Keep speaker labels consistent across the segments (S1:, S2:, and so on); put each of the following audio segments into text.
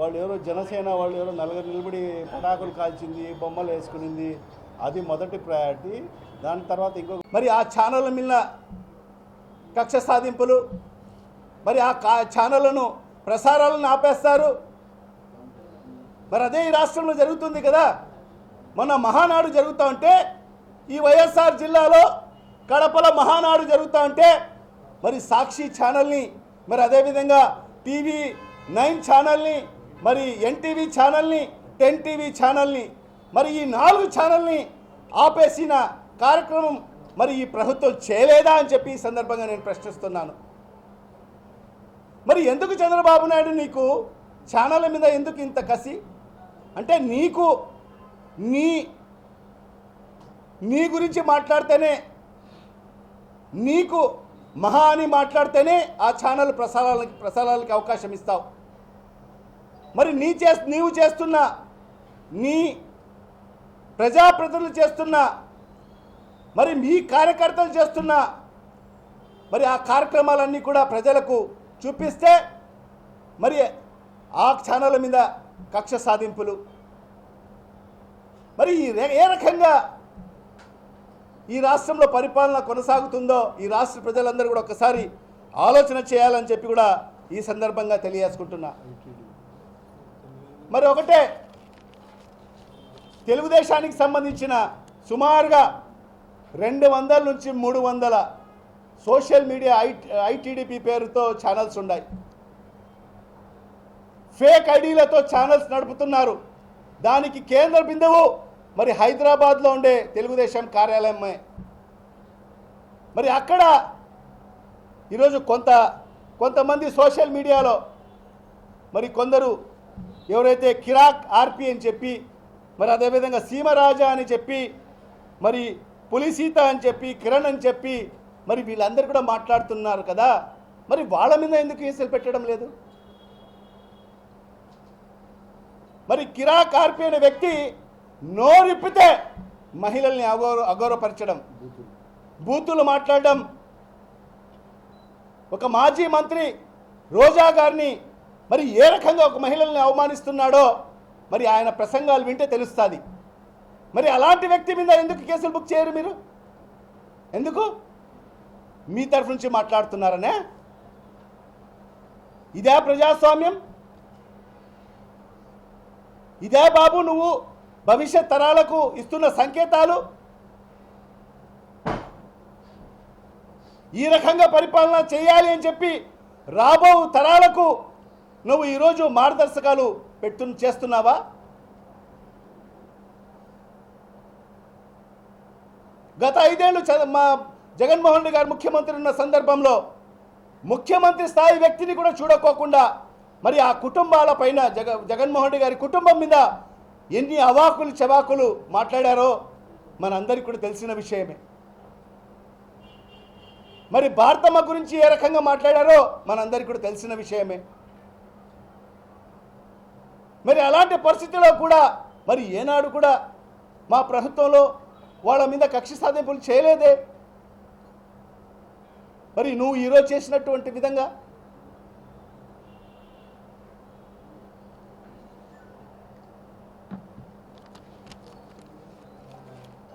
S1: వాళ్ళు ఎవరో జనసేన వాళ్ళు ఎవరో నలుగురు నిలబడి పటాకులు కాల్చింది బొమ్మలు వేసుకునింది. అది మొదటి ప్రయారిటీ. దాని తర్వాత ఇంకో మరి ఆ ఛానళ్ళ మీద కక్ష సాధింపులు మరి ఆ కా ఛానళ్ళను ప్రసారాలను ఆపేస్తారు. మరి అదే ఈ రాష్ట్రంలో జరుగుతుంది కదా. మొన్న మహానాడు జరుగుతూ ఉంటే ఈ వైఎస్ఆర్ జిల్లాలో కడపలో మహానాడు జరుగుతూ ఉంటే మరి సాక్షి ఛానల్ని మరి అదేవిధంగా టీవీ నైన్ ఛానల్ని మరి ఎన్టీవీ ఛానల్ని టెన్ టీవీ ఛానల్ని మరి ఈ నాలుగు ఛానల్ని ఆపేసిన కార్యక్రమం మరి ఈ ప్రభుత్వం చేయలేదా అని చెప్పి ఈ సందర్భంగా నేను ప్రశ్నిస్తున్నాను. మరి ఎందుకు చంద్రబాబు నాయుడు నీకు ఛానళ్ళ మీద ఎందుకు ఇంత కసి? అంటే నీకు నీ నీ గురించి మాట్లాడితేనే నీకు మహా అని మాట్లాడితేనే ఆ ఛానల్ ప్రసారాలకి ప్రసారాలకి అవకాశం ఇస్తావు. మరి నీ చే నీవు చేస్తున్న నీ ప్రజాప్రతినిధులు చేస్తున్న మరి మీ కార్యకర్తలు చేస్తున్న మరి ఆ కార్యక్రమాలన్నీ కూడా ప్రజలకు చూపిస్తే మరి ఆ ఛానళ్ళ మీద కక్ష సాధింపులు. మరి ఈ ఏ రకంగా ఈ రాష్ట్రంలో పరిపాలన కొనసాగుతుందో ఈ రాష్ట్ర ప్రజలందరూ కూడా ఒకసారి ఆలోచన చేయాలని చెప్పి కూడా ఈ సందర్భంగా తెలియజేసుకుంటున్నా. మరి ఒకటే తెలుగుదేశానికి సంబంధించిన సుమారుగా రెండు వందల నుంచి మూడు వందల సోషల్ మీడియా ఐ ఐటీడీపీ పేరుతో ఛానల్స్ ఉన్నాయి. ఫేక్ ఐడీలతో ఛానల్స్ నడుపుతున్నారు. దానికి కేంద్ర బిందువు మరి హైదరాబాద్లో ఉండే తెలుగుదేశం కార్యాలయమే. మరి అక్కడ ఈరోజు కొంత కొంతమంది సోషల్ మీడియాలో మరి కొందరు ఎవరైతే కిరాక్ ఆర్పి అని చెప్పి మరి అదేవిధంగా సీమరాజా అని చెప్పి మరి పులిసీత అని చెప్పి కిరణ్ అని చెప్పి మరి వీళ్ళందరూ కూడా మాట్లాడుతున్నారు కదా మరి వాళ్ళ మీద ఎందుకు కేసులు పెట్టడం లేదు? మరి కిరాక్ ఆర్పి అనే వ్యక్తి నోరిప్పితే మహిళల్ని అగౌరవ అగౌరవపరచడం బూతులు మాట్లాడడం. ఒక మాజీ మంత్రి రోజా గారిని మరి ఏ రకంగా ఒక మహిళల్ని అవమానిస్తున్నాడో మరి ఆయన ప్రసంగాలు వింటే తెలుస్తుంది. మరి అలాంటి వ్యక్తి మీద ఎందుకు కేసులు బుక్ చేయరు మీరు? ఎందుకు? మీ తరఫు నుంచి మాట్లాడుతున్నారనే? ఇదే ప్రజాస్వామ్యం? ఇదే బాబు నువ్వు భవిష్యత్ తరాలకు ఇస్తున్న సంకేతాలు? ఈ రకంగా పరిపాలన చేయాలి అని చెప్పి రాబో తరాలకు నువ్వు ఈరోజు మార్గదర్శకాలు పెట్టు చేస్తున్నావా? గత ఐదేళ్ళు మా జగన్మోహన్ రెడ్డి గారు ముఖ్యమంత్రి ఉన్న సందర్భంలో ముఖ్యమంత్రి స్థాయి వ్యక్తిని కూడా చూడకోకుండా మరి ఆ కుటుంబాల పైన జగ జగన్మోహన్ రెడ్డి గారి కుటుంబం మీద ఎన్ని అవాకులు చవాకులు మాట్లాడారో మనందరికీ కూడా తెలిసిన విషయమే. మరి భారతమ్మ గురించి ఏ రకంగా మాట్లాడారో మనందరికీ కూడా తెలిసిన విషయమే. మరి అలాంటి పరిస్థితిలో కూడా మరి ఏనాడు కూడా మా ప్రభుత్వంలో వాళ్ళ మీద కక్ష సాధింపులు చేయలేదే? మరి నువ్వు ఈరోజు చేసినటువంటి విధంగా?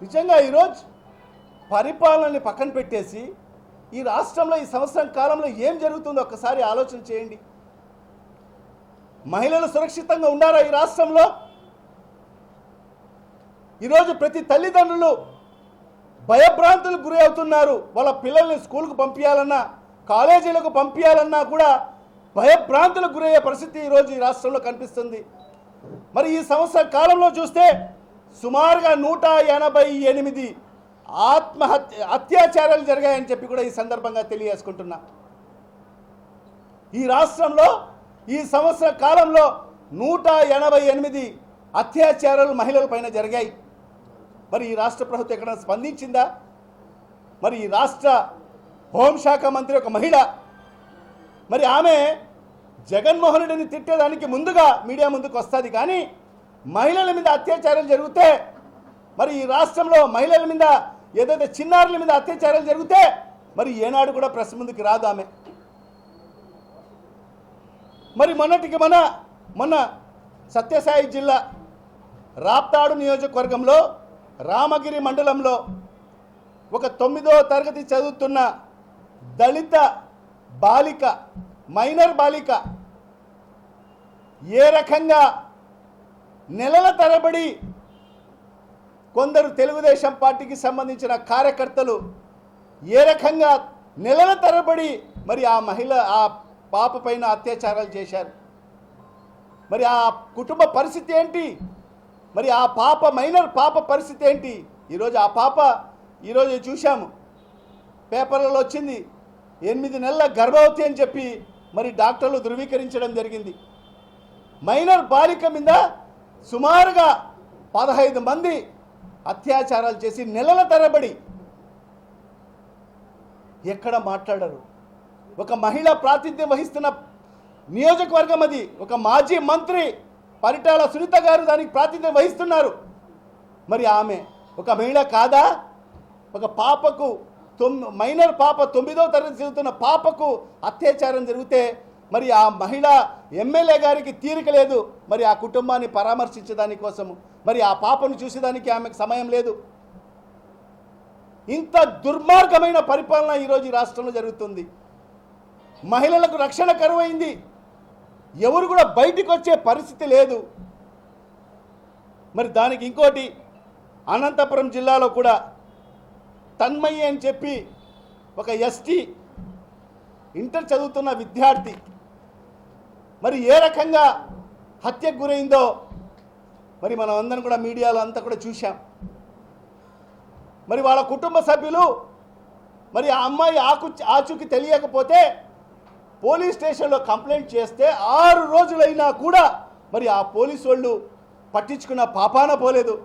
S1: నిజంగా ఈరోజు పరిపాలనని పక్కన పెట్టేసి ఈ రాష్ట్రంలో ఈ సంవత్సరం కాలంలో ఏం జరుగుతుందో ఒక్కసారి ఆలోచన చేయండి. మహిళలు సురక్షితంగా ఉన్నారా ఈ రాష్ట్రంలో? ఈరోజు ప్రతి తల్లిదండ్రులు భయభ్రాంతులకు గురి అవుతున్నారు. వాళ్ళ పిల్లల్ని స్కూల్కు పంపించాలన్నా కాలేజీలకు పంపించాలన్నా కూడా భయభ్రాంతులకు గురయ్యే పరిస్థితి ఈరోజు ఈ రాష్ట్రంలో కనిపిస్తుంది. మరి ఈ సంవత్సర కాలంలో చూస్తే సుమారుగా నూట ఎనభై ఎనిమిది ఆత్మహత్య అత్యాచారాలు జరిగాయని చెప్పి కూడా ఈ సందర్భంగా తెలియజేసుకుంటున్నా. ఈ రాష్ట్రంలో ఈ సంవత్సర కాలంలో నూట ఎనభై ఎనిమిది అత్యాచారాలు మహిళల పైన జరిగాయి. మరి ఈ రాష్ట్ర ప్రభుత్వం ఎక్కడ స్పందించిందా? మరి ఈ రాష్ట్ర హోంశాఖ మంత్రి ఒక మహిళ మరి ఆమె జగన్మోహన్ రెడ్డిని తిట్టేదానికి ముందుగా మీడియా ముందుకు వస్తుంది. కానీ మహిళల మీద అత్యాచారాలు జరిగితే మరి ఈ రాష్ట్రంలో మహిళల మీద ఏదైతే చిన్నారుల మీద అత్యాచారాలు జరిగితే మరి ఏనాడు కూడా ప్రెస్ ముందుకు రాదు ఆమె. మరి మొన్నటికి మన మొన్న సత్యసాయి జిల్లా రాప్తాడు నియోజకవర్గంలో రామగిరి మండలంలో ఒక తొమ్మిదో తరగతి చదువుతున్న దళిత బాలిక మైనర్ బాలిక ఏ రకంగా నెలల తరబడి కొందరు తెలుగుదేశం పార్టీకి సంబంధించిన కార్యకర్తలు ఏ రకంగా నెలల తరబడి మరి ఆ మహిళ ఆ పాప పైన అత్యాచారాలు చేశారు. మరి ఆ కుటుంబ పరిస్థితి ఏంటి? మరి ఆ పాప మైనర్ పాప పరిస్థితి ఏంటి? ఈరోజు ఆ పాప ఈరోజు చూశాము. పేపర్లలో వచ్చింది ఎనిమిది నెలల గర్భవతి అని చెప్పి మరి డాక్టర్లు ధృవీకరించడం జరిగింది. మైనర్ బాలిక మీద సుమారుగా పదహైదు మంది అత్యాచారాలు చేసి నెలల తరబడి ఎక్కడ మాట్లాడరు? ఒక మహిళ ప్రాతినిధ్యం వహిస్తున్న నియోజకవర్గం అది. ఒక మాజీ మంత్రి పరిటాల సునీత గారు దానికి ప్రాతినిధ్యం వహిస్తున్నారు. మరి ఆమె ఒక మహిళ కాదా? ఒక పాపకు తొమ్ మైనర్ పాప తొమ్మిదో తరగతి చదువుతున్న పాపకు అత్యాచారం జరిగితే మరి ఆ మహిళ ఎమ్మెల్యే గారికి తీరిక లేదు. మరి ఆ కుటుంబాన్ని పరామర్శించడాని కోసము మరి ఆ పాపను చూసేదానికి ఆమెకు సమయం లేదు. ఇంత దుర్మార్గమైన పరిపాలన ఈరోజు రాష్ట్రంలో జరుగుతుంది. మహిళలకు రక్షణ కరువైంది. ఎవరు కూడా బయటికి వచ్చే పరిస్థితి లేదు. మరి దానికి ఇంకోటి అనంతపురం జిల్లాలో కూడా తన్మయ్య అని చెప్పి ఒక ఎస్టీ ఇంటర్ చదువుతున్న విద్యార్థి మరి ఏ రకంగా హత్యకు గురైందో మరి మనం అందరం కూడా మీడియాలో అంతా కూడా చూశాం. మరి వాళ్ళ కుటుంబ సభ్యులు మరి ఆ అమ్మాయి ఆకు ఆచూకి తెలియకపోతే పోలీస్ స్టేషన్లో కంప్లైంట్ చేస్తే ఆరు రోజులైనా కూడా మరి ఆ పోలీసు వాళ్ళు పట్టించుకున్న పాపాన పోలేదు.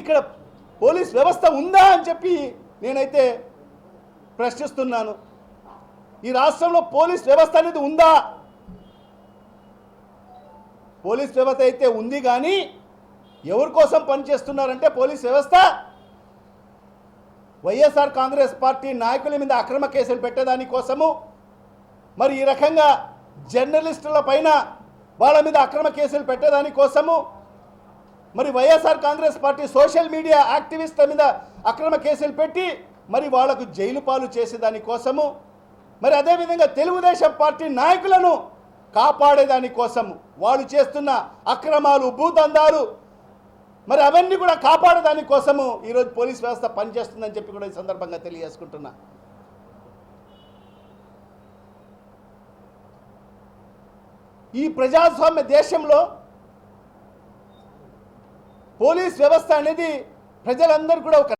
S1: ఇక్కడ పోలీస్ వ్యవస్థ ఉందా అని చెప్పి నేనైతే ప్రశ్నిస్తున్నాను. ఈ రాష్ట్రంలో పోలీస్ వ్యవస్థ అనేది ఉందా? పోలీస్ వ్యవస్థ అయితే ఉంది కానీ ఎవరి కోసం పనిచేస్తున్నారంటే పోలీస్ వ్యవస్థ? వైఎస్ఆర్ కాంగ్రెస్ పార్టీ నాయకుల మీద అక్రమ కేసులు పెట్టేదాని కోసము మరి ఈ రకంగా జర్నలిస్టుల పైన వాళ్ళ మీద అక్రమ కేసులు పెట్టేదాని కోసము మరి YSR Congress party social media యాక్టివిస్టుల మీద అక్రమ కేసులు పెట్టి మరి వాళ్ళకు జైలు పాలు చేసేదాని కోసము మరి అదేవిధంగా తెలుగుదేశం పార్టీ నాయకులను కాపాడేదాని కోసము వాళ్ళు చేస్తున్న అక్రమాలు భూదందాలు మరి అవన్నీ కూడా కాపాడదాని కోసము ఈరోజు పోలీస్ వ్యవస్థ పనిచేస్తుందని చెప్పి కూడా ఈ సందర్భంగా తెలియజేసుకుంటున్నా. ఈ ప్రజాస్వామ్య దేశంలో పోలీస్ వ్యవస్థ అనేది ప్రజలందరూ కూడా ఒక